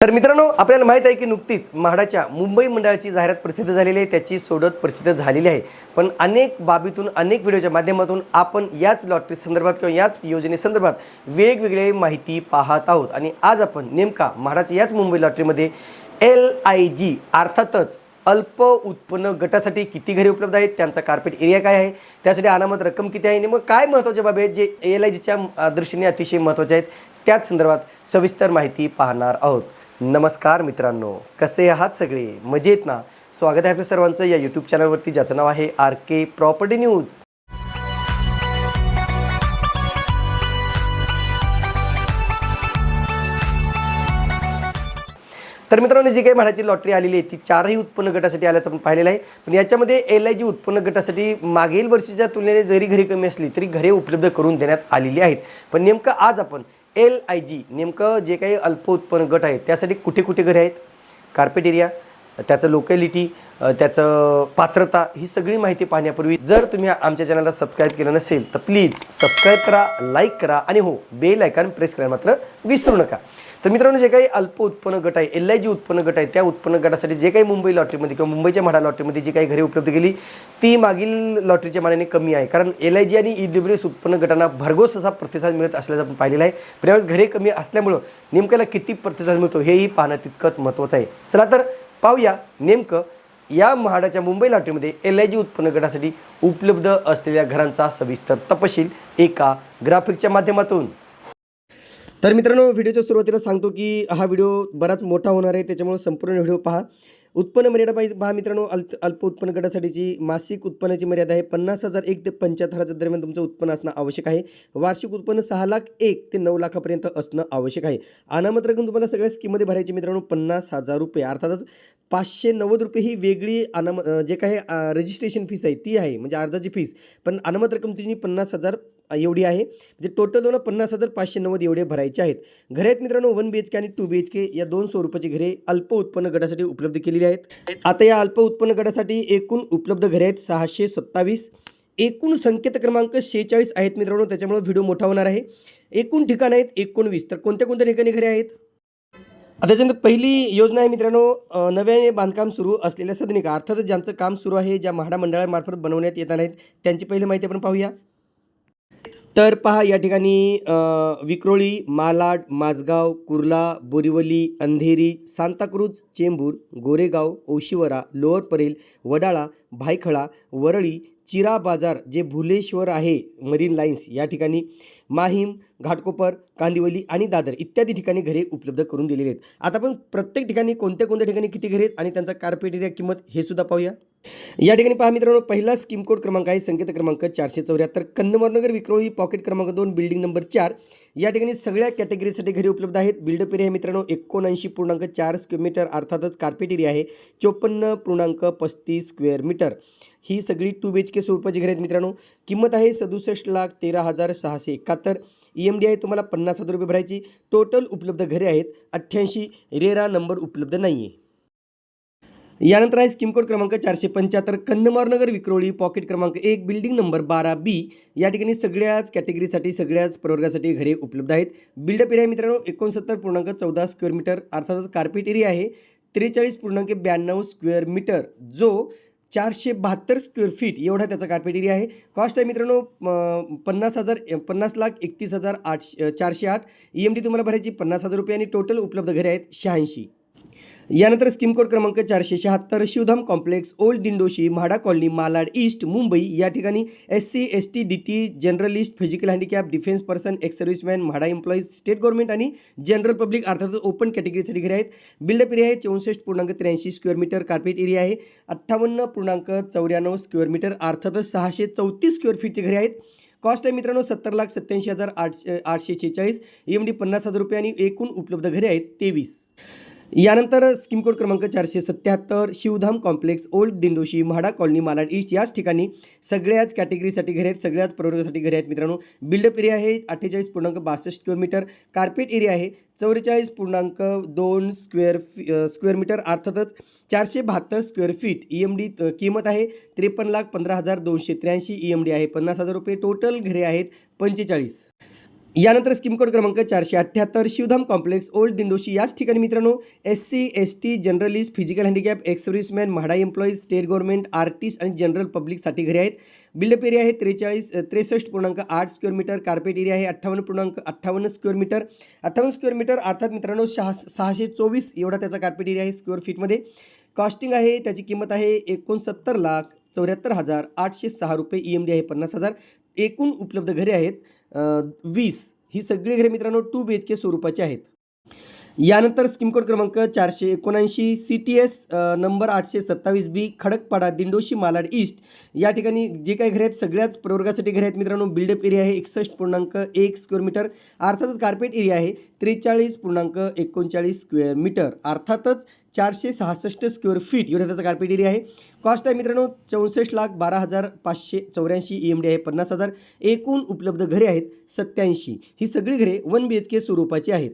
तर मित्रांनो आपल्याला माहीत आहे की नुकतीच म्हाडाच्या मुंबई मंडळाची जाहिरात प्रसिद्ध झालेली आहे त्याची सोडत प्रसिद्ध झालेली आहे. पण अनेक बाबीतून अनेक व्हिडिओच्या माध्यमातून आपण याच लॉटरी संदर्भात किंवा याच योजनेसंदर्भात वेगवेगळे माहिती पाहत आहोत. आणि आज आपण नेमका म्हाडाच्या याच मुंबई लॉटरीमध्ये एल आय जी अर्थातच अल्प उत्पन्न गटासाठी किती घरे उपलब्ध आहेत त्यांचा कार्पेट एरिया काय आहे त्यासाठी अनामत रक्कम किती आहे आणि मग काय महत्त्वाच्या बाबी आहेत जे एल आय जीच्या दृष्टीने अतिशय महत्त्वाचे आहेत त्याच संदर्भात सविस्तर माहिती पाहणार आहोत. नमस्कार मित्रांनो कसे आहात सगळे? मजेत ना? स्वागत आहे आपल्या सर्वांचं या यूट्यूब चॅनलवरती ज्याचं नाव आहे आर के प्रॉपर्टी न्यूज तर मित्रांनो जी काही म्हाडाची लॉटरी आलेली आहे ती चारही उत्पन्न गटासाठी आल्याचं आपण पाहिलेलं आहे. पण याच्यामध्ये एल आय जी उत्पन्न गटासाठी मागील वर्षीच्या तुलनेने जरी घरी कमी असली तरी घरे उपलब्ध करून देण्यात आलेली आहेत. पण नेमकं आज आपण एल आय जी नेमकं जे काही अल्प उत्पन्न गट आहेत त्यासाठी कुठे कुठे घरे आहेत? कार्पेट एरिया त्याचं लोकॅलिटी त्याचं पात्रता ही सगळी माहिती पाहण्यापूर्वी जर तुम्ही आमच्या चॅनलला सबस्क्राईब केलं नसेल तर प्लीज सबस्क्राईब करा लाईक करा आणि हो बेल आयकॉन प्रेस करायला मात्र विसरू नका. तर मित्रांनो जे काही अल्प उत्पन्न गट आहे एल आय जी उत्पन्न गट आहे त्या उत्पन्न गटासाठी जे काही मुंबई लॉटरीमध्ये किंवा मुंबईच्या म्हाडा लॉटरीमध्ये जी काही घरे उपलब्ध केली ती मागील लॉटरीच्या मानाने कमी आहे. कारण एल आय जी आणि ई डब्ल्यू उत्पन्न गटांना भरघोस असा प्रतिसाद मिळत असल्याचं आपण पाहिलेलं आहे. पण यावेळेस घरे कमी असल्यामुळं नेमक्याला किती प्रतिसाद मिळतो हेही पाहणं तितकंच महत्त्वाचं आहे. चला तर पाहूया नेमकं या म्हाडाच्या मुंबई लॉटरीमध्ये एल आय जी उत्पन्न गटासाठी उपलब्ध असलेल्या घरांचा सविस्तर तपशील एका ग्राफिकच्या माध्यमातून. तर मित्रांनो व्हिडिओच्या सुरुवातीला सांगतो की हा व्हिडिओ बराच मोठा होणार आहे त्याच्यामुळे संपूर्ण व्हिडिओ पहा. उत्पन्न मर्यादा पाहिजे पहा मित्रांनो अल्प अल्प उत्पन्न गटासाठीची मासिक उत्पन्नाची मर्यादा आहे. पन्नास हजार एक ते पंच्याहत्तर हजार दरम्यान तुमचं उत्पन्न असणं आवश्यक आहे. वार्षिक उत्पन्न सहा लाख एक ते नऊ लाखापर्यंत असणं आवश्यक आहे. अनामत रक्कम तुम्हाला सगळ्या स्कीममध्ये भरायची मित्रांनो पन्नास हजार रुपये. अर्थातच पाचशे नव्वद रुपये ही वेगळी अनाम जे काही रजिस्ट्रेशन फीस आहे ती आहे म्हणजे अर्जाची फीस पण अनामत रक्कम तुझी पन्नास हजार एवढी आहे. म्हणजे टोटल तुम्हाला पन्नास हजार पाचशे नव्वद एवढे भरायचे आहेत. घरे आहेत मित्रांनो वन बी एच के आणि टू बी एच के या दोन स्वरूपाची घरे अल्प उत्पन्न गटासाठी उपलब्ध केलेली आहेत. आता या अल्प उत्पन्न गटासाठी एकूण उपलब्ध घरे आहेत सहाशे सत्तावीस. एकूण संकेत क्रमांक शेहेचाळीस आहेत मित्रांनो त्याच्यामुळे व्हिडिओ मोठा होणार आहे. एकूण ठिकाण आहेत एकोणवीस. तर कोणत्या कोणत्या ठिकाणी घरे आहेत? आता त्याच्यानंतर पहिली योजना आहे मित्रांनो नव्याने बांधकाम सुरू असलेल्या सदनिका. अर्थातच ज्यांचं काम सुरू आहे ज्या महाडामंडळामार्फत बनवण्यात येणार आहेत त्यांची पहिली माहिती आपण पाहूया. तर पहा या ठिकाणी विक्रोळी मालाड माझगाव कुर्ला बोरिवली अंधेरी सांताक्रूज चेंबूर गोरेगाव ओशिवरा लोअर परेल वडाळा भायखळा वरळी चिरा बाजार जे भुलेश्वर आहे मरीन लाईन्स या ठिकाणी माहीम घाटकोपर कांदिवली आणि दादर इत्यादी ठिकाणी घरे उपलब्ध करून दिलेली आहेत. आता आपण प्रत्येक ठिकाणी कोणत्या कोणत्या ठिकाणी किती घरे आहेत आणि त्यांचा कार्पेट एरिया किंमत हे सुद्धा पाहूया. या ठिकाणी पहा मित्रांनो पहिला स्कीम कोड क्रमांक आहे संकेत क्रमांक चारशे चौऱ्याहत्तर. कन्नमरनगर विक्रोळी पॉकेट क्रमांक दोन बिल्डिंग नंबर चार. या ठिकाणी सगळ्या कॅटेगरीसाठी घरी उपलब्ध आहेत. बिल्डअप एरिया आहे मित्रांनो एकोणऐंशी पूर्णांक चार स्क्वेअर मीटर अर्थातच कार्पेट एरिया आहे. चोपन्न पूर्णांक पस्तीस स्क्वेअर मीटर ही सगळी टू बी एच के स्वरूपाची घरे आहेत मित्रांनो. किंमत आहे सदुसष्ट लाख तेरा हजार सहाशे एकाहत्तर. ई एम डी आहे तुम्हाला पन्नास हजार रुपये भरायची. टोटल उपलब्ध घरे आहेत अठ्ठ्याऐंशी. रेरा नंबर उपलब्ध नाही आहे यानंतर आहे स्कीम कोड क्रमांक चारशे पंच्याहत्तर कंदमारनगर विक्रोळी पॉकेट क्रमांक एक बिल्डिंग नंबर बारा बी या ठिकाणी सगळ्याच कॅटेगरीसाठी सगळ्याच प्रवर्गासाठी घरे उपलब्ध आहेत. बिल्डअप एरिया मित्रांनो एकोणसत्तर पूर्णांक चौदा स्क्वेअर मीटर अर्थातच कार्पेट एरिया आहे. त्रेचाळीस पूर्णांक ब्याण्णव स्क्वेअर मीटर जो चारशे बहात्तर स्क्वेअर फीट एवढा त्याचा कार्पेट एरिया आहे. कॉस्ट आहे मित्रांनो पन्नास हजार पन्नास लाख एकतीस हजार आठशे चारशे आठ. ई एम डी तुम्हाला भरायची पन्नास हजार रुपये आणि टोटल उपलब्ध घरे आहेत शहाऐंशी. यानंतर स्कीम कोड क्रमांक चारशे शहात्तर Shivdham complex old Dindoshi MHADA colony Malad east Mumbai या ठिकाणी S C S T D T journalist physical handicap defence person ex serviceman MHADA employees state government आणि जनरल पब्लिक अर्थातच ओपन कॅटेगरीसाठी घरे आहेत. बिल्डअप एरिया आहे चौसष्ट पूर्णांक त्र्याऐंशी स्क्वेअर मीटर कार्पेट एरिया आहे अठ्ठावन्न पूर्णांक चौऱ्याण्णव स्क्वेअर मीटर अर्थातच सहाशे चौतीस स्क्वेअर फीटचे घरे आहेत. कॉस्ट आहे मित्रांनो सत्तर लाख सत्याऐंशी हजार आठशे आठशे शेहेचाळीस एम डी पन्नास हजार रुपये आणि एकूण उपलब्ध घरे आहेत तेवीस. यानंतर स्कीम कोड क्रमांक चारशे सत्याहत्तर Shivdham complex old Dindoshi MHADA colony Malad east याच ठिकाणी सगळ्याच कॅटेगरीसाठी घरे आहेत सगळ्याच प्रवर्गासाठी घरे आहेत मित्रांनो. बिल्डअप एरिया आहे अठ्ठेचाळीस पूर्णांक बासष्ट स्क्वेअर मीटर. कार्पेट एरिया आहे चौवेचाळीस पूर्णांक दोन स्क्वेअर फी स्क्वेअर मीटर अर्थातच चारशे बहात्तर square feet E M D किंमत आहे. त्रेपन्न लाख पंधरा हजार दोनशे त्र्याऐंशी ई एम डी आहे पन्नास हजार रुपये टोटल घरे आहेत पंचेचाळीस. यानंतर स्कीम कोड क्रमांक चारशे अठ्ठ्याहत्तर शिवधाम कॉम्प्लेक्स ओल्ड दिंडोशी याच ठिकाणी मित्रांनो S C S T journalist physical handicap ex serviceman MHADA employees state government artist आणि जनरल पब्लिकसाठी घरे आहेत. बिल्डअप एरिया आहे त्रेचाळीस त्रेसष्ट पूर्णांक आठ स्क्वेअर मीटर. कार्पेट एरिया आहे अठ्ठावन्न पूर्णांक अठ्ठावन्न स्क्वेअर मीटर. अठ्ठावन्न स्क्वेअर मीटर अर्थात मित्रांनो सहा सहाशे चोवीस एवढा त्याचा कार्पेट एरिया आहे स्क्वेअर फीटमध्ये कॉस्टिंग आहे त्याची किंमत आहे एकोणसत्तर लाख चौऱ्याहत्तर हजार आठशे सहा रुपये ई एम डी आहे पन्नास हजार. एकूण उपलब्ध घरे आहेत. वीस ही सगळी घरे मित्रांनो टू बी एच के स्वरूपाची आहेत. यानंतर स्कीम कोड क्रमांक चारशे एकोणऐंशी सी टी एस नंबर आठशे सत्तावीस बी खडकपाडा दिंडोशी मालाड ईस्ट या ठिकाणी जे काही घरे आहेत सगळ्याच प्रवर्गासाठी घरे आहेत मित्रांनो. बिल्डअप एरिया आहे एकसष्ट पूर्णांक एक स्क्वेअर मीटर अर्थातच कार्पेट एरिया आहे त्रेचाळीस पूर्णांक एकोणचाळीस स्क्वेअर मीटर अर्थातच चारशे सहासष्ट स्क्वेअर फीट एवढा त्याचा कार्पेट एरिया आहे. कॉस्ट आहे मित्रांनो चौसष्ट लाख बारा हजार पाचशे चौऱ्याऐंशी ई एम डी आहे पन्नास हजार. एकूण उपलब्ध घरे आहेत सत्याऐंशी. ही सगळी घरे वन बी एच के स्वरूपाची आहेत.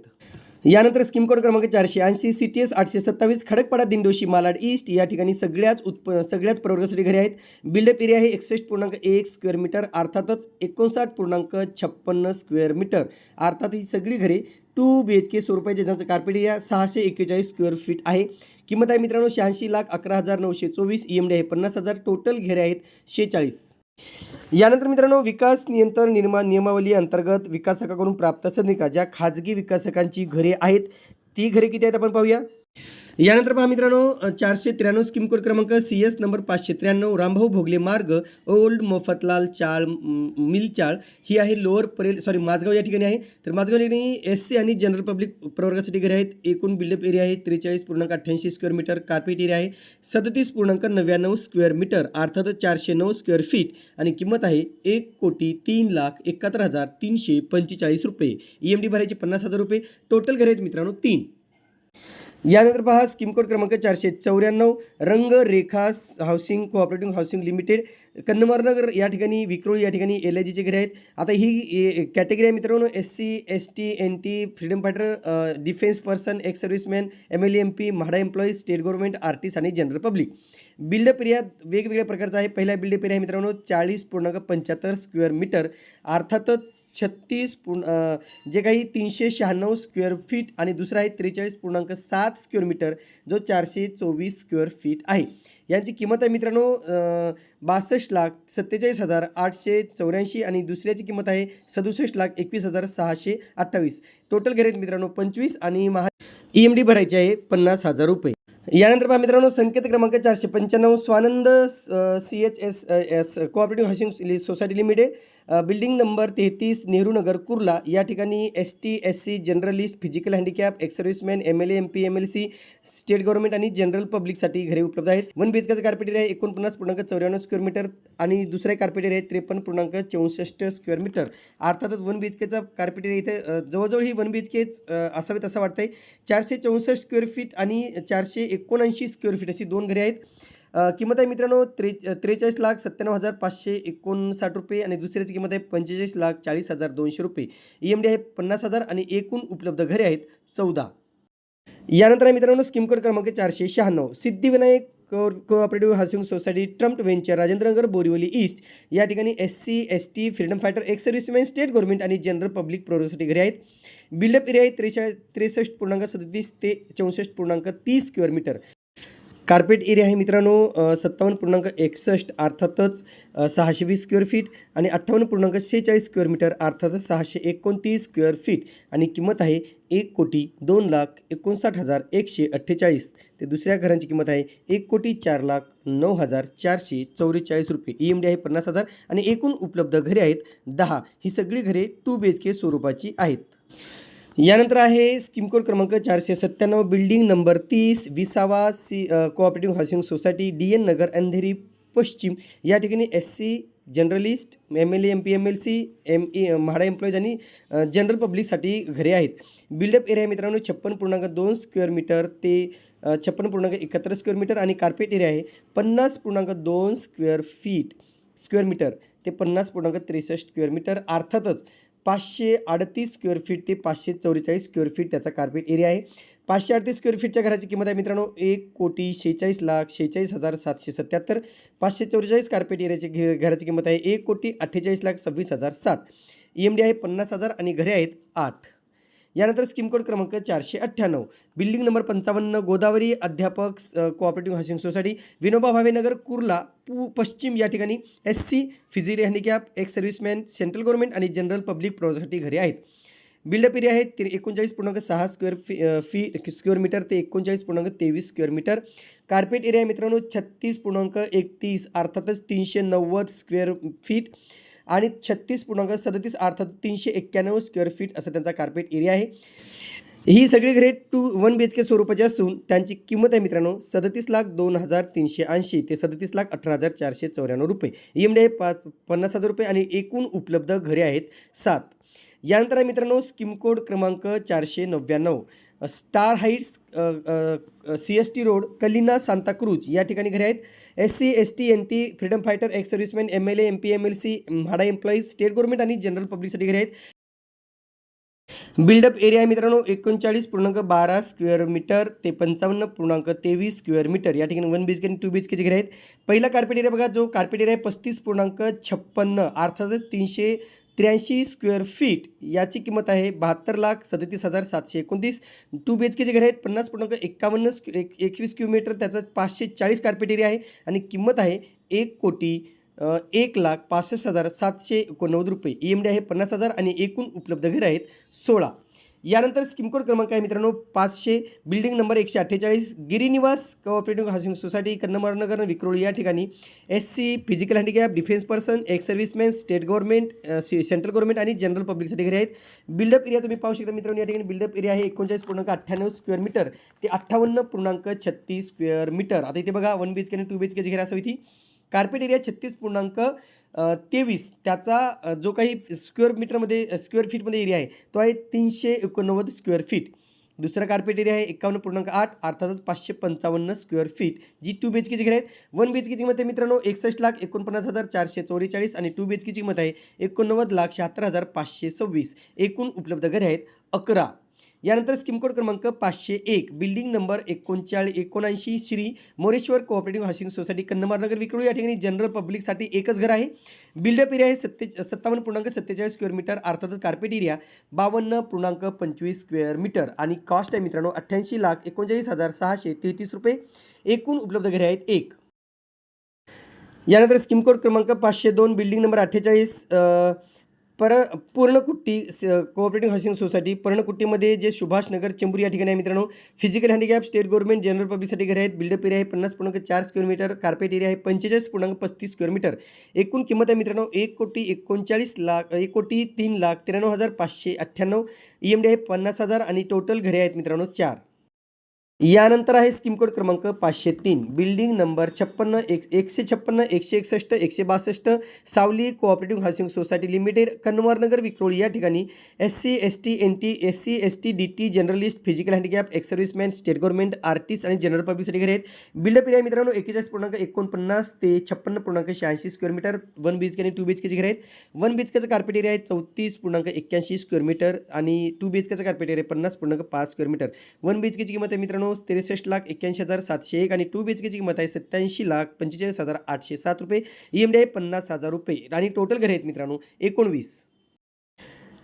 यानंतर स्कीम कोड क्रमांक चारशे ऐंशी सी टी एस आठशे सत्तावीस खडकपाडा दिंडोशी मालाड ईस्ट या ठिकाणी सगळ्याच उत्प सगळ्याच प्रवर्गासाठी घरे आहेत. बिल्डअप एरिया आहे एकसष्ट पूर्णांक एक स्क्वेअर मीटर अर्थातच एकोणसाठ पूर्णांक छप्पन्न स्क्वेअर मीटर अर्थात ही सगळी घरे टू बी एच के स्वरूपाचे ज्यांचं कार्पेट एरिया सहाशे एक्केचाळीस स्क्वेअर फीट आहे. किंमत आहे मित्रांनो शहाऐंशी लाख अकरा हजार नऊशे चोवीस ई एम डी आहे पन्नास हजार टोटल घेरे आहेत शेचाळीस यानंतर मित्रांनो विकास नियंत्रण निर्माण नियमावली अंतर्गत विकासकाकडून प्राप्त सदनिका ज्या खाजगी विकासकांची घरे आहेत ती घरे किती आहेत आपण पाहूया? यानंतर पहा मित्रांनो चारशे त्र्याण्णव स्कीम कोड क्रमांक सी एस नंबर पाचशे त्र्याण्णव रामभाऊ भोगले मार्ग ओल्ड मोफतलाल चाळ मिल मिलचाळ ही आहे लोअर परेल सॉरी माझगाव या ठिकाणी आहे. तर माझगाव या ठिकाणी एस सी आणि जनरल पब्लिक प्रवर्गासाठी घरे आहेत. एकूण बिल्डअप एरिया आहे त्रेचाळीस पूर्णांक अठ्ठ्याऐंशी स्क्वेअर मीटर कार्पेट एरिया आहे सदतीस पूर्णांक नव्याण्णव स्क्वेअर मीटर अर्थातच चारशे नऊ स्क्वेअर फीट आणि किंमत आहे एक कोटी तीन लाख एकाहत्तर हजार तीनशे पंचेचाळीस रुपये. ई एम डी भरायचे पन्नास हजार रुपये. टोटल घरे आहेत मित्रांनो तीन. यानंतर पहा स्कीम कोड क्रमांक चारशे चौऱ्याण्णव Rang Rekha housing cooperative housing limited Kannamwarnagar या ठिकाणी विक्रोळी या ठिकाणी एल आय जीचे घरे आहेत. आता ही कॅटेगरी आहे मित्रांनो S C S T N T freedom fighter defence person ex serviceman M L M P MHADA employees state government artist आणि general public. Build up area वेगवेगळ्या प्रकारचा आहे. पहिला बिल्डअप एरिया आहे मित्रांनो चाळीस पूर्णांक पंच्याहत्तर स्क्वेअर मीटर. अर्थातच छत्तीस पूर्ण जे काही तीनशे शहाण्णव स्क्वेअर फीट आणि दुसरा आहे त्रेचाळीस पूर्णांक सात स्क्वेअर मीटर जो चारशे चोवीस स्क्वेअर फीट आहे. यांची किंमत आहे मित्रांनो बासष्ट लाख सत्तेचाळीस हजार आठशे चौऱ्याऐंशी आणि दुसऱ्याची किंमत आहे सदुसष्ट लाख एकवीस हजार सहाशे अठ्ठावीस. टोटल घरेत मित्रांनो पंचवीस आणि महा ई एम डी भरायची आहे पन्नास हजार रुपये. यानंतर पहा मित्रांनो संकेत क्रमांक चारशे पंच्याण्णव Swanand C H S S cooperative housing society limited building number तेहतीस नेहरू नगर कुर्ला या ठिकाणी S T S C journalist physical handicap ex serviceman M L M P M L C state government आणि जनरल पब्लिकसाठी घरे उपलब्ध आहेत. वन बी एच केचं carpet area आहे एकोणपन्नास पूर्णांक चौऱ्याण्णव स्क्वेअर मीटर आणि दुसरे कार्पेट एरिया आहे त्रेपन्न पूर्णांक चौसष्ट स्क्वेअर मीटर अर्थातच वन बी एच केचा कार्पेट एरिया इथे जवळजवळ ही वन बी एच केच असावेत असं वाटतंय. चारशे चौसष्ट स्क्वेअर फीट आणि चारशे एकोणऐंशी स्क्वेअर फीट अशी दोन घरे आहेत. किंमत आहे मित्रांनो त्रे त्रेचाळीस लाख सत्त्याण्णव हजार पाचशे एकोणसाठ रुपये आणि दुसऱ्याची किंमत आहे पंचेचाळीस लाख चाळीस हजार दोनशे रुपये. ई एम डी आहे पन्नास हजार आणि एकूण उपलब्ध घरे आहेत चौदा. यानंतर आहे मित्रांनो स्कीम कोड क्रमांक चारशे शहाण्णव. Siddhivinayak co cooperative housing society Trump venture Rajendranagar Borivali east. या ठिकाणी S C S T freedom fighter ex serviceman state government आणि जनरल पब्लिक प्रोरोसाठी घरे आहेत. बिल्डअप एरिया आहे त्रेचाळीस त्रेसष्ट पूर्णांक सदतीस ते चौसष्ट पूर्णांक तीस स्क्वेअर मीटर. कार्पेट एरिया आहे मित्रांनो सत्तावन्न पूर्णांक एकसष्ट अर्थातच सहाशे वीस स्क्वेअर फीट आणि अठ्ठावन्न पूर्णांक शेहेचाळीस स्क्वेअर मीटर अर्थातच सहाशे एकोणतीस स्क्वेअर फीट आणि किंमत आहे एक कोटी दोन लाख एकोणसाठ हजार एकशे अठ्ठेचाळीस. ते दुसऱ्या घरांची किंमत आहे एक कोटी चार लाख नऊ हजार चारशे चौवेचाळीस रुपये. ई एम डी आहे पन्नास हजार आणि एकूण उपलब्ध घरे आहेत दहा. ही सगळी घरे टू बी एच के स्वरूपाची आहेत. यानंतर आहे स्कीम कोड क्रमांक चारशे सत्त्याण्णव बिल्डिंग नंबर तीस Visava C cooperative housing society D N Nagar Andheri पश्चिम. या ठिकाणी S C journalist M L A M P M L C M E MHADA employees आणि जनरल पब्लिकसाठी घरे आहेत. बिल्डअप एरिया मित्रांनो छप्पन पूर्णांक दोन स्क्वेअर मीटर ते छप्पन पूर्णांक एकाहत्तर स्क्वेअर मीटर आणि कार्पेट एरिया आहे. पन्नास पूर्णांक दोन स्क्वेअर फीट स्क्वेअर मीटर ते पन्नास पूर्णांक त्रेसष्ट स्क्वेअर मीटर अर्थातच पाचशे अडतीस स्क्वेअर फीट ते पाचशे चौवेचाळीस स्क्वेअर फीट त्याचा कार्पेट एरिया आहे. पाचशे अडतीस स्क्वेअर फीटच्या घराची किंमत आहे मित्रांनो एक कोटी शेहेचाळीस लाख शेहेचाळीस हजार सातशे सत्याहत्तर. पाचशे चौवेचाळीस कार्पेट एरियाची घे घराची किंमत आहे एक कोटी अठ्ठेचाळीस लाख सव्वीस हजार सात. ई एम डी आहे पन्नास हजार आणि घरे आहेत आठ. यानंतर स्कीम कोड क्रमांक चारशे अठ्ठ्याण्णव. बिल्डिंग नंबर पंचावन्न गोदावरी अध्यापक cooperative housing society Vinoba Bhave Nagar Kurla पू पश्चिम या ठिकाणी S C फिजिरी handicapped ex serviceman central government आणि जनरल पब्लिक प्रोसाठी घरे आहेत. बिल्डअप एरिया आहे ते एकोणचाळीस पूर्णांक सहा square fee fee square metre ते एकोणचाळीस पूर्णांक तेवीस स्क्वेअर मीटर कार्पेट एरिया मित्रांनो छत्तीस पूर्णांक एकतीस अर्थातच तीनशे नव्वद स्क्वेअर फीट आणि छत्तीस पूर्णांक सदतीस अर्थात तीनशे एक्क्याण्णव स्क्वेअर फीट असा त्यांचा कार्पेट एरिया आहे. ही सगळी घरे two one B H K स्वरूपाची असून त्यांची किंमत आहे मित्रांनो सदतीस लाख दोन हजार तीनशे ऐंशी ते सदतीस लाख अठरा हजार चारशे चौऱ्याण्णव रुपये. ई एम डी आहे पाच पन्नास हजार रुपये आणि एकूण उपलब्ध घरे आहेत सात. यानंतर आहे मित्रांनो स्किम कोड क्रमांक चारशे नव्याण्णव. Star heights C S T road Kalina Santacruz या ठिकाणी घरे आहेत S C S T N T freedom fighter ex serviceman M L A M P M L C MHADA employees state government आणि general पब्लिकसाठी घरे आहेत. Buildup area आहे मित्रांनो एकोणचाळीस पूर्णांक बारा स्क्वेअर मीटर ते पंचावन्न पूर्णांक तेवीस स्क्वेअर मीटर. या ठिकाणी वन बी एच के आणि टू बी एच केचे घरे आहेत. पहिला कार्पेट एरिया बघा जो कार्पेट एरिया आहे पस्तीस पूर्णांक छप्पन्न. अर्थातच तीनशे त्र्याऐंशी स्क्वेअर फीट याची किंमत आहे बहात्तर लाख सदतीस हजार सातशे एकोणतीस. टू बी एच केचे घरे आहेत पन्नास पूर्णांक एकावन्न स्क्यू एक एकवीस किलोमीटर त्याचा पाचशे चाळीस कार्पेट एरिया आहे आणि किंमत आहे एक कोटी एक लाख पासष्ट हजार सातशे एकोणनव्वद रुपये. ई एम डी आहे पन्नास हजार आणि एकूण उपलब्ध घरे आहेत सोळा. यानंतर स्कीम कोड क्रमांक आहे मित्रांनो पाचशे बिल्डिंग नंबर एकशे अठ्ठेचाळीस Girinivas cooperative housing society Kannamwarnagar Vikhroli या ठिकाणी. S C physical handicap defence person ex serviceman state government central government आणि जनरल पब्लिकसाठी घरी आहेत. बिल्डअप एरिया तुम्ही पाहू शकता मित्रांनो या ठिकाणी बिल्डअप एरिया आहे एकोणचाळीस पूर्णांक अठ्ठ्याण्णव स्क्वेअर मीटर. ते अठ्ठावन्न पूर्णांक छत्तीस स्क्वेअर मीटर. आता इथे बघा वन बी एच के आणि टू बी एच केची घरी असावी ती. कार्पेट एरिया छत्तीस पूर्णांक तेवीस. त्याचा जो काही स्क्वेअर मीटरमध्ये स्क्वेअर फीटमध्ये एरिया आहे तो आहे तीनशे एकोणनव्वद स्क्वेअर फीट. दुसरा कार्पेट एरिया आहे एकावन्न पूर्णांक आठ अर्थातच पाचशे पंचावन्न स्क्वेअर फीट जी टू बी एच केची घरे आहेत. वन बी एच केची किंमत आहे मित्रांनो एकसष्ट लाख एकोणपन्नास हजार चारशे चौवेचाळीस आणि टू बी एच केची किंमत आहे एकोणनव्वद लाख शहात्तर हजार पाचशे सव्वीस. एकूण उपलब्ध घरे आहेत अकरा. यानंतर स्कीम कोड क्रमांक पाचशे एक बिल्डिंग नंबर एकोणचाळीस एकोणऐंशी Shri Moreshwar cooperative housing society Kannamwarnagar Vikhroli या ठिकाणी जनरल पब्लिकसाठी एकच घर आहे. बिल्डअप एरिया आहे सत्ते सत्तावन्न पूर्णांक सत्तेचाळीस स्क्वेअर मीटर अर्थातच कार्पेट एरिया बावन्न पूर्णांक पंचवीस स्क्वेअर मीटर आणि कॉस्ट आहे मित्रांनो अठ्ठ्याऐंशी लाख एकोणचाळीस हजार सहाशे तेहतीस रुपये. एकूण उपलब्ध घरे आहेत एक. यानंतर स्कीम कोड क्रमांक पाचशे दोन बिल्डिंग नंबर अठ्ठेचाळीस पर पूर्णकुट्टी कोऑपरेटिव्ह हाऊसिंग सोसायटी पर्णकुट्टीमध्ये जे सुभाष नगर चेंबूर या ठिकाणी आहे मित्रांनो physical handicap state government general पब्लिकसाठी घरे आहेत बिल्डअप एरिया आहे पन्नास पूर्णांक चार स्क्वेअर मीटर कार्पेट एरिया आहे पंचेचाळीस पूर्णांक पस्तीस स्क्वेअर मीटर एकूण किंमत आहे मित्रांनो एक कोटी एकोणचाळीस लाख एक कोटी तीन लाख त्र्याण्णव हजार पाचशे अठ्ठ्याण्णव ई एम डी आहे पन्नास हजार आणि टोटल घरे आहेत मित्रांनो चार. यानंतर आहे स्कीम कोड क्रमांक पाचशे तीन. बिल्डिंग नंबर छप्पन्न एक एकशे छप्पन्न एकशे एकसष्ट एकशे बासष्ट Sawali cooperative housing society limited Kannamwarnagar Vikhroli. या ठिकाणी S C S T N T S C S T D T journalist physical handicap ex serviceman state government artist आणि जनरल पब्लिकसाठी घरे आहेत. बिल्डअप एरिया मित्रांनो एकेचाळीस पूर्णांक एकोणपन्नास ते छप्पन्न पूर्णांक शहाऐंशी square metre one B H K आणि टू बी एच केची घरे आहेत. वन बी एच केचं कार्पेट एरिया आहे चौतीस पूर्णांक एक्क्याऐंशी स्क्वेअर मीटर आणि टू बी एच केचं कार्पेट एरिया पन्नास पूर्णांक पाच square metre one B H केची किंमत आहे मित्रांनो त्रेसष्ट लाख एक्क्याऐंशी हजार सातशे एक आणि टू बी एच केची किंमत आहे सत्याऐंशी लाख पंचेचाळीस हजार आठशे सात रुपये. ई एम डी आहे पन्नास हजार रुपये. आणि टोटल घरे आहेत मित्रांनो एकोणवीस.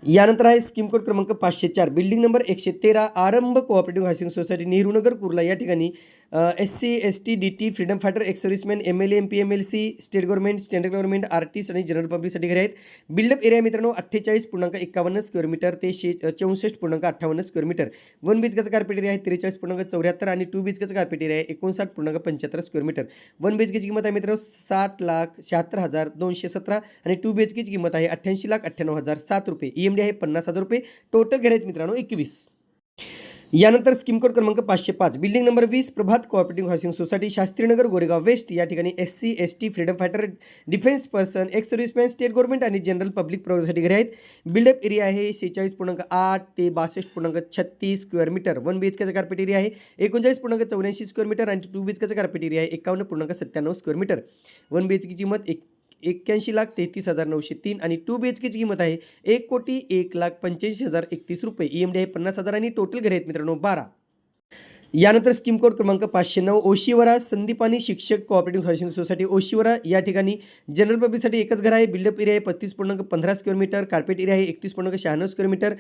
यानंतर आहे स्कीम कोड क्रमांक पाचशे चार. बिल्डिंग नंबर एकशे तेरा Aarambh cooperative housing society Nehrunagar Kurla. या ठिकाणी S C S T D T freedom fighter ex serviceman M L M P M L C state government standard government artist आणि general पब्लिकसाठी घरी आहेत. Buildup area मित्रांनो अठ्ठेचाळीस पूर्णांक एकावन्न स्क्वेअर मीटर ते शे चौसष्ट पूर्णांक अठ्ठावन्न स्क्वेअर मीटर वन बीचकाचं कार्पेट एरिया आहे त्रेचाळीस पूर्णांक चौऱ्याहत्तर आणि टू बीचकाचं कार्पेट एरिया आहे एकोणसाठ पूर्णांक पंच्याहत्तर स्क्वेअर मीटर वन केची किंमत आहे मित्रांनो साठ लाख शहात्तर हजार दोनशे सतरा आणि टू बी एच केची किंमत आहे अठ्ठ्याऐंशी लाख अठ्ठ्याण्णव हजार सात रुपये. ई एम डी आहे पन्नास हजार रुपये. टोटल घरे आहेत मित्रांनो एकवीस. यानंतर स्कीम कोड क्रमांक पाचशे पाच. बिल्डिंग नंबर वीस Prabhat cooperative housing society Shastrinagar Goregaon west. या ठिकाणी S C S T freedom fighter defence person ex serviceman state government आणि जनरल पब्लिक प्रॉपर्टीसाठी घरे आहेत. बिल्डअप एरिया आहे शेहेचाळीस पूर्णांक आठ ते बासष्ट पूर्णांक छत्तीस square metre one B H केचा carpet area आहे एकोणचाळीस पूर्णांक चौऱ्याऐंशी स्क्वेअर मीटर आणि टू बी एच केचा कार्पेट एरिया आहे एकावन्न पूर्णांक सत्त्याण्णव square metre one B H केची किंमत एक एक्क्याऐंशी लाख तेहतीस हजार नऊशे तीन आणि टू बी एच केची किंमत आहे एक कोटी एक लाख पंच्याऐंशी हजार एकतीस रुपये. ई एम डी आहे पन्नास हजार आणि टोटल घरे आहेत मित्रांनो बारा. यानंतर स्कीम कोड क्रमांक पाचशे नऊ ओशिवरा संदीपानी शिक्षक कोऑपरेटिव्ह हाऊसिंग सोसायटी ओशिवरा. या ठिकाणी जनरल पब्लिकसाठी एकच घर आहे बिल्डअप एरिया आहे पस्तीस पूर्णांक पंधरा स्क्वेअर मीटर कार्पेट एरिया आहे एकतीस पूर्णांक शहाण्णव स्क्वेअर मीटर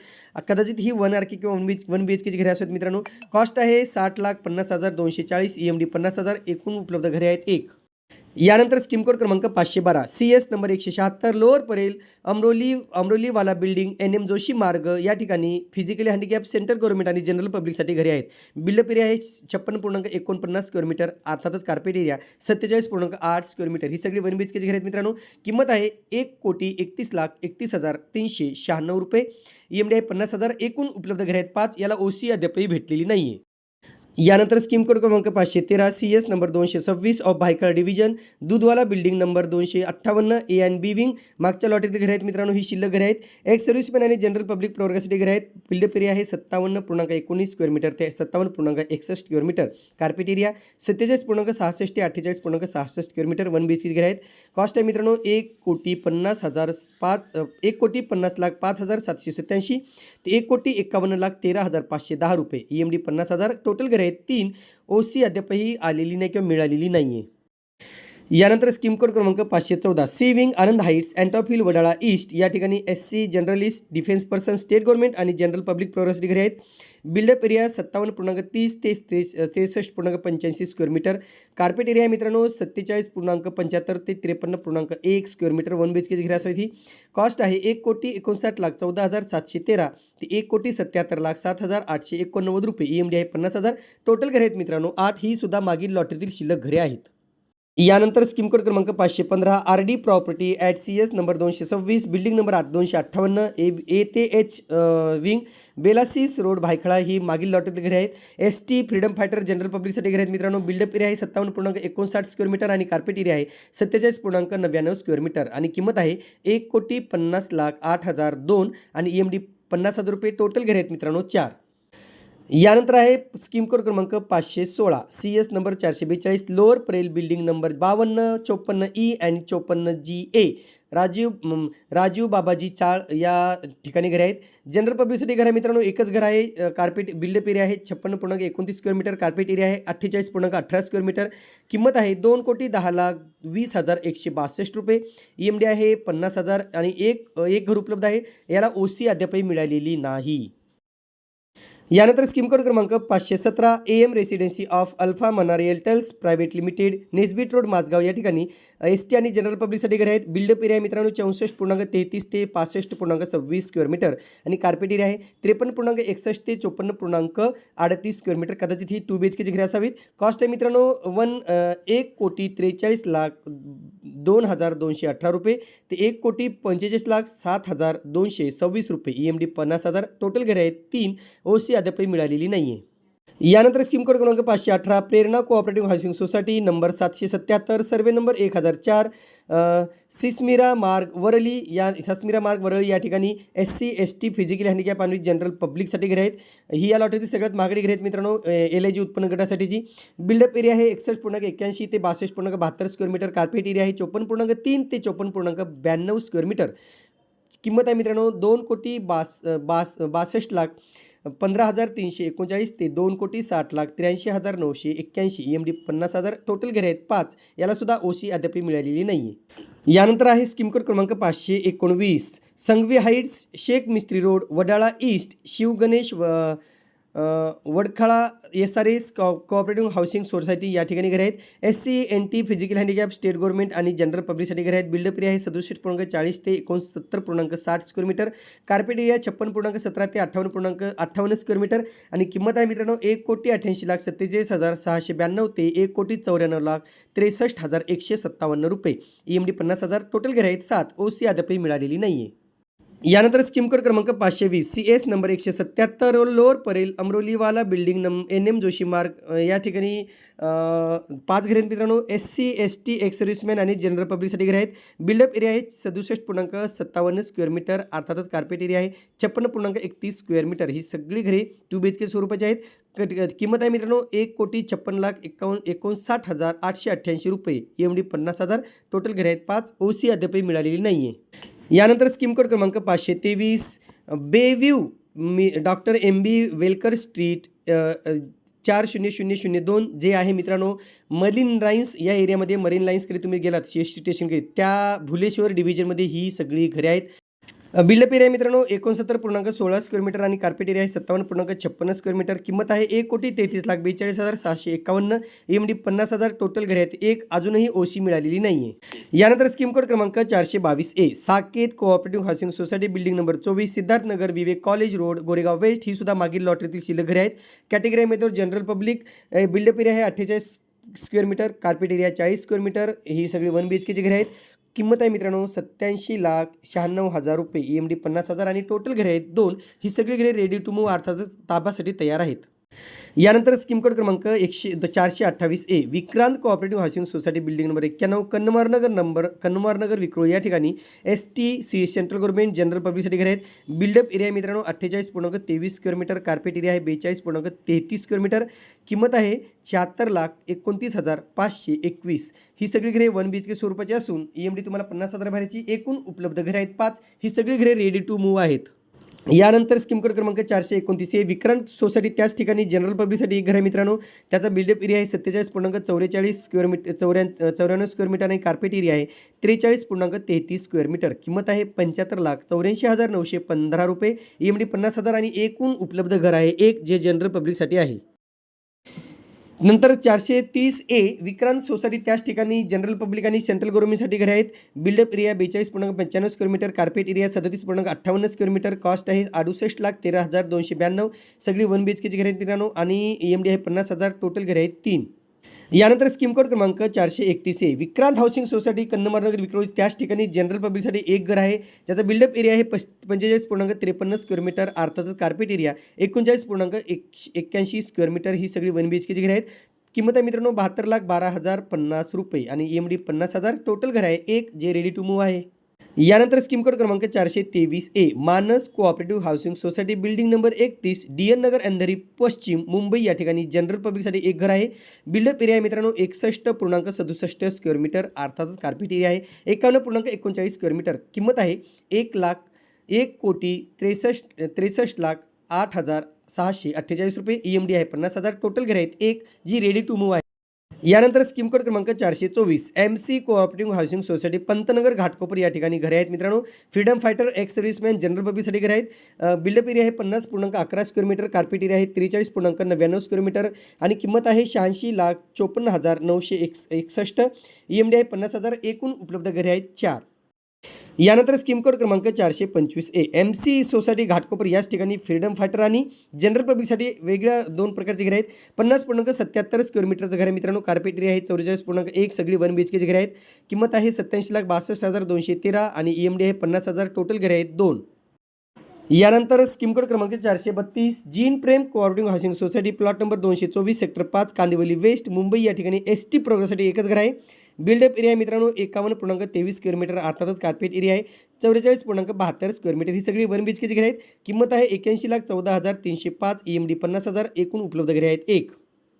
कदाचित ही वन आर के किंवा one B one B H केची घरे असतात मित्रांनो. कॉस्ट आहे साठ लाख पन्नास हजार दोनशे चाळीस ई एम डी पन्नास हजार एकूण उपलब्ध घरे आहेत एक. यानंतर स्टीमकोड क्रमांक पाचशे बारा सी एस नंबर एकशे शहात्तर lower Parel Amroli Amroliwala building N M Joshi Marg या ठिकाणी फिजिकली हँडिकॅप सेंटर गव्हर्नमेंट आणि जनरल पब्लिकसाठी घरे आहेत. बिल्डअप एरिया आहे छप्पन पूर्णांक एकोणपन्नास स्क्वेअर मीटर अर्थातच कार्पेट एरिया सत्तेचाळीस पूर्णांक आठ स्क्वेअर मीटर ही सगळी वन बी एच केची घरे आहेत मित्रांनो. किंमत आहे एक कोटी एकतीस लाख एकतीस हजार तीनशे शहाण्णव रुपये. ई एम डी आहे पन्नास हजार एकूण उपलब्ध घरे आहेत पाच याला ओ सी अद्यापही भेटलेली नाही आहे यानंतर स्कीम कोड क्रमांक पाचशे तेरा सी एस नंबर दोनशे सव्वीस off Byculla division Doodhwala building number दोनशे अठ्ठावन्न ए अँड बी विंग मागच्या लॉटरीतले घरे आहेत मित्रांनो ही शिल्लक घरे आहेत. एक सर्व्हिसमॅन आणि जनरल पब्लिक प्रवर्गासाठी घरे आहेत. बिल्डअप एरिया आहे सत्तावन्न पूर्णांक एकोणीस स्क्वेअर मीटर ते सत्तावन्न पूर्णांक एकसष्ट स्क्वेअर मीटर कार्पेट एरिया सत्तेचाळीस पूर्णांक सहासष्ट ते अठ्ठेचाळीस पूर्णांक सहासष्ट square metre one B H घरे आहेत. कॉस्ट आहे मित्रांनो एक कोटी पन्नास हजार पाच एक कोटी पन्नास लाख पाच हजार सातशे सत्त्याऐंशी. ते एक कोटी एकावन्न लाख तेरा हजार पाचशे दहा रुपये. ई एम डी पन्नास हजार. टोटल घरे आहेत तीन ओ सी अद्यापही आलेली नाही किंवा मिळालेली नाही आहे यानंतर स्कीम कोड क्रमांक पाचशे चौदा C wing Anand heights Antop hill Wadala east या ठिकाणी S C journalist defence person state government आणि जनरल पब्लिक प्रॉपर्टी घरे आहेत. बिल्डअप एरिया सत्तावन्न पूर्णांक तीस ते त्रेसष्ट पूर्णांक पंच्याऐंशी स्क्वेअर मीटर कार्पेट एरिया मित्रांनो सत्तेचाळीस पूर्णांक पंच्याहत्तर ते त्रेपन्न पूर्णांक एक square metre one B H केची घरास असावी ही. कॉस्ट आहे एक कोटी एकोणसाठ लाख चौदा हजार सातशे तेरा ते एक कोटी सत्याहत्तर लाख सात हजार आठशे एकोणनव्वद रुपये. ई एम डी आहे पन्नास हजार. टोटल घरे आहेत मित्रांनो आठ ही सुद्धा मागील लॉटरीतील शिल्लक घरे आहेत. यानंतर स्कीम कोड क्रमांक पाचशे पंधरा R D property at C S number दोनशे सव्वीस बिल्डिंग नंबर आठ दोनशे अठ्ठावन्न ए ए ते H wing Bellasis road Byculla ही मागील लॉटरीतले घरे आहेत. S T freedom fighter general पब्लिकसाठी घरे आहेत मित्रांनो. बिल्डअप एरिया आहे सत्तावन्न पूर्णांक एकोणसाठ स्क्वेअर मीटर आणि कार्पेट एरिया आहे सत्तेचाळीस पूर्णांक नव्याण्णव स्क्वेअर मीटर आणि किंमत आहे एक कोटी पन्नास लाख आठ हजार दोन आणि ई एम डी पन्नास हजार रुपये. टोटल घरे आहेत मित्रांनो चार. यानंतर आहे स्कीम कोड क्रमांक पाचशे सोळा. सी एस नंबर चारशे बेचाळीस लोअर परेल बिल्डिंग नंबर बावन्न चोपन्न e ई आणि चोपन्न जी ए राजीव राजीव बाबाजी चाळ या ठिकाणी घरे आहेत. जनरल पब्लिकसाठी घर आहे मित्रांनो एकच घर आहे कार्पेट बिल्डअप एरिया आहे. छप्पन्न पूर्णांक एकोणतीस स्क्वेअर मीटर कार्पेट एरिया आहे. अठ्ठेचाळीस पूर्णांक अठरा स्क्वेअर मीटर किंमत आहे दोन कोटी दहा लाख वीस हजार एकशे बासष्ट रुपये. ई एम डी आहे पन्नास हजार आणि एक एक घर उपलब्ध आहे. याला ओ सी अद्यापही मिळालेली नाही. यानंतर स्कीम कोड क्रमांक पाचशे सतरा A M residency of alpha Mannar Airtel's private limited Nesbit road Mazgaon या ठिकाणी एस टी आणि जनरल पब्लिकसाठी घरे आहेत. बिल्डअप एरिया मित्रांनो चौसष्ट पूर्णांक तेहतीस ते पासष्ट पूर्णांक सव्वीस स्क्वेअर मीटर आणि कार्पेट एरिया आहे त्रेपन्न पूर्णांक एकसष्ट ते चोपन्न पूर्णांक अडतीस स्क्वेअर मीटर कदाचित ही टू बी एच केची घरे असावीत. कॉस्ट आहे मित्रांनो वन एक कोटी त्रेचाळीस लाख दोन हजार दोनशे अठरा रुपये. ते एक कोटी पंचेचाळीस लाख सात हजार दोनशे सव्वीस रुपये. ई एम डी पन्नास हजार. टोटल घरे आहेत तीन. ओ सी अद्यापही मिळालेली नाही आहे यानंतर स्कीम कोड क्रमांक पाचशे अठरा Prerana cooperative housing society number सातशे सत्याहत्तर सर्वे नंबर एक हजार चार सिस्मिरा सिसमिरा मार्ग वरळी या सस्मिरा मार्ग वरळी या ठिकाणी S C S T physical handicap आणि जनरल पब्लिकसाठी घर आहेत. ही या लॉटरीतील सगळ्यात मागणी घर आहेत मित्रांनो एल आय जी उत्पन्न गटासाठीची बिल्डअप एरिया आहे एकसष्ट पूर्णांक एक्क्याऐंशी ते बासष्ट पूर्णांक बहात्तर स्क्वेअर मीटर कार्पेट एरिया आहे चोपन्न पूर्णांक तीन ते चोपन्न पूर्णांक ब्याण्णव स्क्वेअर मीटर किंमत आहे मित्रांनो दोन कोटी बास बास बासष्ट लाख पंधरा हजार तीनशे एकोणचाळीस ते दोन कोटी साठ लाख त्र्याऐंशी हजार नऊशे एक्क्याऐंशी ई एम डी पन्नास हजार टोटल घरे आहेत. पाच यालासुद्धा ओ सी अद्याप मिळालेली नाही आहे यानंतर आहे स्किमकोड क्रमांक पाचशे एकोणवीस Sanghvi heights Sheikh Mistry road Wadala east Shivganesh व Wadkhala S R S co cooperative housing society या ठिकाणी घर आहेत. S C N T physical handicap state government आणि जनरल पब्लिकसाठी घर आहेत. बिल्डअप एरिया आहे सदुसष्ट पूर्णांक चाळीस ते एकोणसत्तर पूर्णांक साठ स्क्वेअर मीटर कार्पेट एरिया छप्पन पूर्णांक सतरा ते अठ्ठावन्न पूर्णांक अठ्ठावन्न स्क्वेअर मीटर आणि किंमत आहे मित्रांनो एक कोटी अठ्ठ्याऐंशी लाख सत्तेचाळीस हजार सहाशे ब्याण्णव ते एक कोटी चौऱ्याण्णव लाख त्रेसष्ट हजार एकशे सत्तावन्न रुपये. ई एम डी पन्नास हजार. टोटल घर आहेत सात. ओ सी अद्यापही मिळालेली नाही आहे यानंतर स्कीमकोड क्रमांक पाचशे वीस सी एस नंबर एकशे सत्याहत्तर लोअर परेल अमरोलीवाला बिल्डिंग नम एन एम जोशी मार्ग या ठिकाणी पाच घरे मित्रांनो S C S T ex serviceman आणि जनरल पब्लिकसाठी घरे आहेत. बिल्डअप एरिया आहे सदुसष्ट पूर्णांक सत्तावन्न स्क्वेअर मीटर अर्थातच कार्पेट एरिया आहे. छप्पन्न पूर्णांक एकतीस स्क्वेअर मीटर ही सगळी घरे टू बी एच के स्वरूपाची आहेत. किंमत आहे मित्रांनो एक कोटी छप्पन लाख एकावन्न एकोणसाठ हजार आठशे अठ्ठ्याऐंशी रुपये. एम डी पन्नास हजार. टोटल घरे आहेत पाच. ओ सी अद्यापही मिळालेली नाही आहे यानंतर स्कीम कोड क्रमांक पाचशे तेवीस. बेव्ह्यू मी doctor M B Velkar street चार शून्य शून्य शून्य दोन जे आहे मित्रांनो मरीन लाईन्स या एरियामध्ये मरीन लाईन्सकडे तुम्ही गेलात सी एस टी स्टेशनकडे त्या भुलेश्वर डिव्हिजनमध्ये ही सगळी घरे आहेत. बिल्डअप एरिया मित्रांनो एकोणसत्तर पूर्णांक सोळा स्क्वेअर मीटर आणि कार्पेट एरिया आहे सत्तावन्न पूर्णांक छप्पन्न स्क्वेअर मीटर किंमत आहे एक कोटी तेहतीस लाख बेचाळीस हजार सहाशे एकावन्न. एम डी पन्नास हजार टोटल घरे आहेत. एक अजूनही ओशी मिळालेली नाही आहे यानंतर स्कीम कोड क्रमांक चारशे बावीस A Saket cooperative housing society building number चोवीस Siddharthnagar Vivek college road Goregaon west ही सुद्धा मागील लॉटरीतील शिल्लक घरे आहेत. Category general public build up area आहे अठ्ठेचाळीस स्क्वेअर मीटर कार्पेट एरिया चाळीस स्क्वेअर मीटर ही सगळी वन बी एच केची घरे आहेत. किंमत आहे मित्रांनो सत्याऐंशी लाख शहाण्णव हजार रुपये. ई एम डी पन्नास हजार आणि टोटल घरे आहेत दोन. ही सगळी घरे रेडी टू मूव्ह अर्थातच ताब्यासाठी तयार आहेत. यानंतर स्कीम कोड क्रमांक एकशे द- चारशे अठ्ठावीस A Vikrant cooperative housing society building number एक्क्याण्णव कन्नमारनगर नंबर कन्नमारनगर विक्रोळ या ठिकाणी S T C central government general पब्लिकसाठी घरे आहेत. बिल्डअप एरिया मित्रांनो अठ्ठेचाळीस पूर्णांक तेवीस स्क्वेअर मीटर कार्पेट एरिया आहे बेचाळीस पूर्णांक तेहतीस स्क्वेअर मीटर किंमत आहे शहात्तर लाख एकोणतीस हजार पाचशे एकवीस. ही सगळी घरे वन बी एच के स्वरूपाची असून ई एम डी तुम्हाला पन्नास हजार भरायची. एकूण उपलब्ध घरे आहेत पाच. ही सगळी घरे रेडी टू मूव्ह आहेत. यानंतर स्कीम कोड क्रमांक चारशे एकोणतीस हे विक्रांत सोसायटी त्याच ठिकाणी जनरल पब्लिकसाठी एक घर आहे मित्रांनो. त्याचा बिल्डअप एरिया आहे सत्तेचाळीस पूर्णांक चौवेचाळीस स्क्वेअर मीटर चौऱ्या चौऱ्याण्णव स्क्वेअर मीटर आणि कार्पेट एरिया आहे त्रेचाळीस पूर्णांक तेहतीस स्क्वेअर मीटर किंमत आहे पंच्याहत्तर लाख चौऱ्याऐंशी हजार नऊशे पंधरा रुपये. ई एम डी पन्नास हजार आणि एकूण उपलब्ध घर आहे एक जे जनरल पब्लिकसाठी आहे. नंतर चारशे तीस ए विक्रांत सोसायटी त्याच ठिकाणी जनरल पब्लिक आणि सेंट्रल गव्हर्नमेंटसाठी घरे आहेत. बिल्डअप एरिया बेचाळीस पूर्णांक पंच्याण्णव स्क्वेअर मीटर कार्पेट एरिया सदतीस पूर्णांक अठ्ठावन्न स्क्वेअर मीटर कॉस्ट आहे अडुसष्ट लाख तेरा हजार दोनशे ब्याण्णव. सगळी वन बी एच केची घरे आहेत मित्रांनो. आणि ई एम डी आहे पन्नास हजार टोटल घरे आहेत तीन. यानंतर स्कीम कोड क्रमांक चारशे एकतीस A. Vikrant housing society Kannamwarnagar Vikhroli. त्याच ठिकाणी जनरल पब्लिकसाठी एक घर आहे ज्याचा बिल्डअप एरिया आहे पस् पंचेचाळीस पूर्णांक त्रेपन्न स्क्वेअर मीटर अर्थातच कार्पेट एरिया एकोणचाळीस पूर्णांक एक एक्क्याऐंशी स्क्वेअर मीटर ही सगळी वन बी एच केची घरे आहेत. किंमत आहे मित्रांनो बहात्तर लाख बारा हजार पन्नास रुपये आणि ई एम डी पन्नास हजार टोटल घर आहे. एक जे रेडी टू मूव्ह आहे. यानंतर स्कीम कोड क्रमांक चारशे तेवीस A Manas cooperative housing society building number एकतीस डी एन नगर अंधेरी पश्चिम मुंबई या ठिकाणी जनरल पब्लिकसाठी एक घर आहे. बिल्डअप एरिया आहे मित्रांनो एकसष्ट पूर्णांक सदुसष्ट स्क्वेअर मीटर अर्थातच कार्पेट एरिया आहे. एकावन्न पूर्णांक एकोणचाळीस स्क्वेअर मीटर किंमत आहे एक लाख एक कोटी त्रेसष्ट त्रेसष्ट लाख आठ हजार सहाशे अठ्ठेचाळीस रुपये ई एम डी आहे. पन्नास हजार टोटल घर आहेत. एक जी रेडी टू मूव्ह आहे. यानंतर स्कीम कोड क्रमांक चारशे चोवीस M C cooperative housing society Pantnagar Ghatkopar या ठिकाणी घरे आहेत. मित्रांनो freedom fighter ex serviceman general पब्लिकसाठी घरे आहेत. बिल्डअप एरिया आहे पन्नास पूर्णांक अकरा स्क्वेअर मीटर कार्पेट एरिया आहे त्रेचाळीस पूर्णांक नव्याण्णव स्क्वेअर मीटर आणि किंमत आहे शहाऐंशी लाख चोपन्न हजार नऊशे एक एकसष्ट. ई एम डी आहे पन्नास हजार एकूण उपलब्ध घरे आहेत चार. यानंतर स्कीम कोड क्रमांक चारशे पंचवीस A. M C society Ghatkopar याच ठिकाणी फ्रीडम फायटर आणि जनरल पब्लिकसाठी वेगळ्या दोन प्रकारचे घरे आहेत. पन्नास पूर्णांक सत्याहत्तर स्क्वेअर मीटरचं घर आहे मित्रांनो. कार्पेट एरिया आहे चौवेचाळीस पूर्णांक एक सगळी वन बी एच केची घरे आहेत. किंमत आहे सत्याऐंशी लाख बासष्ट हजार दोनशे तेरा आणि ई एम डी आहे पन्नास हजार टोटल घरे आहेत दोन. यानंतर स्कीम कोड क्रमांक चारशे बत्तीस जीन प्रेम कोऑर्डिंग हाऊसिंग सोसायटी प्लॉट नंबर दोनशे चोवीस सेक्टर पाच कांदिवली वेस्ट मुंबई या ठिकाणी एस टी प्रोग्रेससाठी एकच घर आहे. बिल्डअप एरिया मित्रांनो एकावन्न पूर्णांक तेवीस स्क्वेअर मीटर अर्थातच कार्पेट एरिया आहे. चौवेचाळीस पूर्णांक बहात्तर स्क्वेअर मीटर ही सगळी वन बी एच केची घरे आहेत. किंमत आहे एक्याऐंशी लाख चौदा हजार तीनशे पाच ई एम डी पन्नास हजार एकूण उपलब्ध घरे आहेत एक.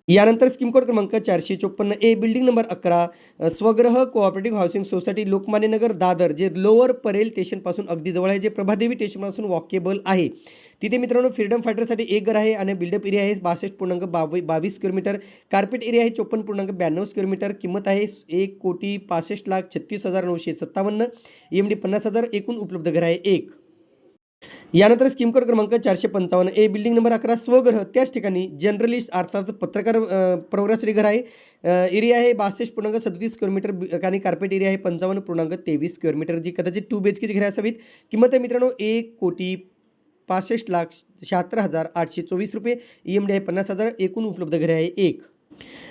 यानंतर स्कीम कोड क्रमांक चारशे चोपन्न ए बिल्डिंग नंबर अकरा Swagruha cooperative housing society Lokmanya Nagar Dadar जे लोअर परेल स्टेशनपासून अगदी जवळ आहे जे प्रभादेवी स्टेशनपासून वॉकेबल आहे. तिथे मित्रांनो फ्रीडम फायटरसाठी एक घर आहे आणि बिल्डअप एरिया आहे बासष्ट पूर्णांक बावी बावीस स्क्वेअर मीटर कार्पेट एरिया आहे चोपन्न पूर्णांक ब्याण्णव स्क्वेअर मीटर किंमत आहे एक कोटी पासष्ट लाख छत्तीस हजार नऊशे सत्तावन्न. एम डी पन्नास हजार एकूण उपलब्ध घर आहे एक. यानंतर स्कीम कोड क्रमांक चारशे पंचावन्न. ए बिल्डिंग नंबर अकरा स्वग्रह त्याच ठिकाणी जर्नलिस्ट अर्थात पत्रकार प्रवराश्री घर आहे. एरिया आहे बासष्ट पूर्णांक सदतीस स्क्वेअर मीटर आणि कार्पेट एरिया आहे पंचावन्न पूर्णांक तेवीस स्क्वेअर मीटर जी कदाचित टू बी एच केची घरे असावीत. किंमत आहे मित्रांनो एक कोटी पासष्ट लाख शहात्तर हजार आठशे चोवीस रुपये. ई एम डी आहे पन्नास हजार एकूण उपलब्ध घरे आहे एक.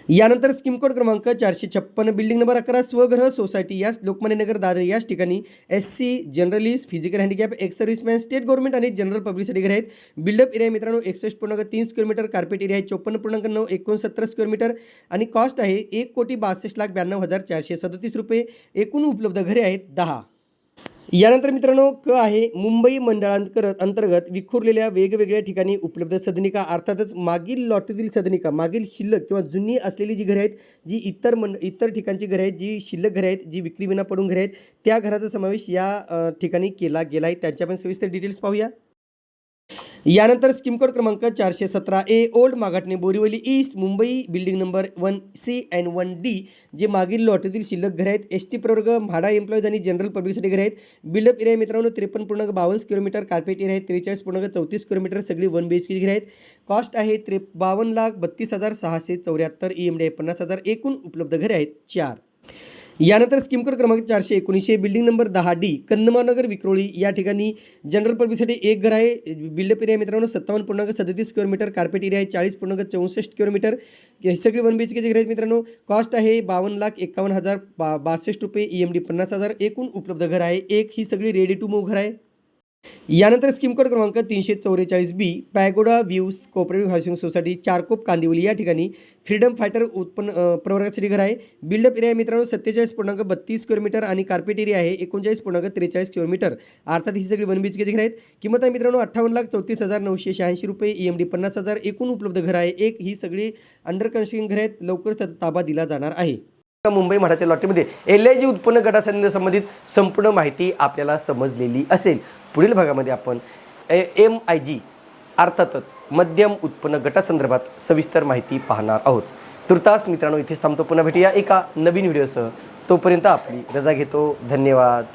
यानंतर स्कीम कोड क्रमांक चारशे छप्पन्न बिल्डिंग नंबर अकरा स्वग्रह सोसायटी याच लोकमान्य नगर दादर याच ठिकाणी S C journalist physical handicap ex serviceman state government आणि जनरल पब्लिकसाठी घर आहेत. बिल्डअप एरिया मित्रांनो एकसष्ट पूर्णांक तीन स्क्वेअर मीटर कार्पेट एरिया आहे चोपन्न पूर्णांक नऊ एकोणसत्तर स्क्वेअर मीटर आणि कॉस्ट आहे एक कोटी बासष्ट लाख ब्याण्णव हजार चारशे सदतीस रुपये. एकूण उपलब्ध घरे आहेत दहा. यानंतर मित्रांनो क आहे मुंबई मंडळांतर्गत अंतर्गत विखुरलेल्या वेगवेगळ्या ठिकाणी उपलब्ध सदनिका अर्थातच मागील लॉटरीतील सदनिका मागील शिल्लक किंवा जुनी असलेली जी घरे आहेत जी इतर मंड इतर ठिकाणची घरे आहेत जी शिल्लक घरे आहेत जी विक्री विना पडून घरे आहेत त्या घराचा समावेश या ठिकाणी केला गेला आहे. त्यांच्या पण सविस्तर डिटेल्स पाहूया. यानंतर स्कीम कोड क्रमांक चारशे सतरा A old Maghathane Borivali east Mumbai building number one C and one D जे मागील लॉटरीतील शिल्लक घरे आहेत. एस टी प्रवर्ग म्हाडा एम्प्लॉईज आणि जनरल पब्लिकसाठी घरे आहेत. बिल्डअप एरिया मित्रांनो त्रेपन्न पूर्णांक बावन्न किलोमीटर कार्पेट एरिया आहे त्रेचाळीस पूर्णांक चौतीस किलोमीटर सगळी वन बी एच के घरे आहेत. कॉस्ट आहे त्रे बावन्न लाख बत्तीस हजार सहाशे चौऱ्याहत्तर. ई एम डी आहे पन्नास हजार. एकूण उपलब्ध घरे आहेत चार. यानंतर स्कीम क्रमांक चारशे एकोणीसशे बिल्डिंग नंबर दहा डी कन्नमानगर विक्रोळी या ठिकाणी जनरल पब्लिकसाठी एक घर आहे. बिल्डअप एरिया मित्रांनो सत्तावन्न पूर्णांक सदतीस किलोमीटर कार्पेट एरिया आहे चाळीस पूर्णांक चौसष्ट किलोमीटर हे सगळे वन बी एच केचे घर आहेत मित्रांनो. कॉस्ट आहे बावन्न लाख एकावन्न हजार बा बासष्ट रुपये ई एम डी पन्नास हजार एकूण उपलब्ध घर आहे. एक ही सगळी रेडी टू मूव्ह घर आहे. यानंतर स्कीम कोड क्रमांक तीनशे चौवेचाळीस B pagoda views cooperative housing society Charkop Kandivali या ठिकाणी फ्रीडम फायटर उत्पन्न प्रवर्गासाठी घर आहे. बिल्डअप एरिया मित्रांनो सत्तेचाळीस पूर्णांक बत्तीस किलोमीटर आणि कार्पेट एरिया आहे एकोणचाळीस पूर्णांक त्रेचाळीस किलोमीटर अर्थात ही सगळी वन बीचकेची घर आहेत. किंमत आहे मित्रांनो अठ्ठावन्न लाख चौतीस हजार नऊशे शहाऐंशी रुपये. ई एम डी पन्नास हजार. एकूण उपलब्ध घर आहे. एक ही सगळी अंडर कन्स्ट्रक्शन घर आहेत. लवकरच ताबा दिला जाणार आहे. मुंबई म्हाडाच्या लॉटरीमध्ये एल आय जी उत्पन्न गटासंबंधित संबंधित संपूर्ण माहिती आपल्याला समजलेली असेल. पुढील भागामध्ये आपण ए एम आय जी अर्थातच मध्यम उत्पन्न गटासंदर्भात सविस्तर माहिती पाहणार आहोत. तुर्तास मित्रांनो इथेच थांबतो. पुन्हा भेटूया एका नवीन व्हिडिओसह. तोपर्यंत आपली रजा घेतो. धन्यवाद.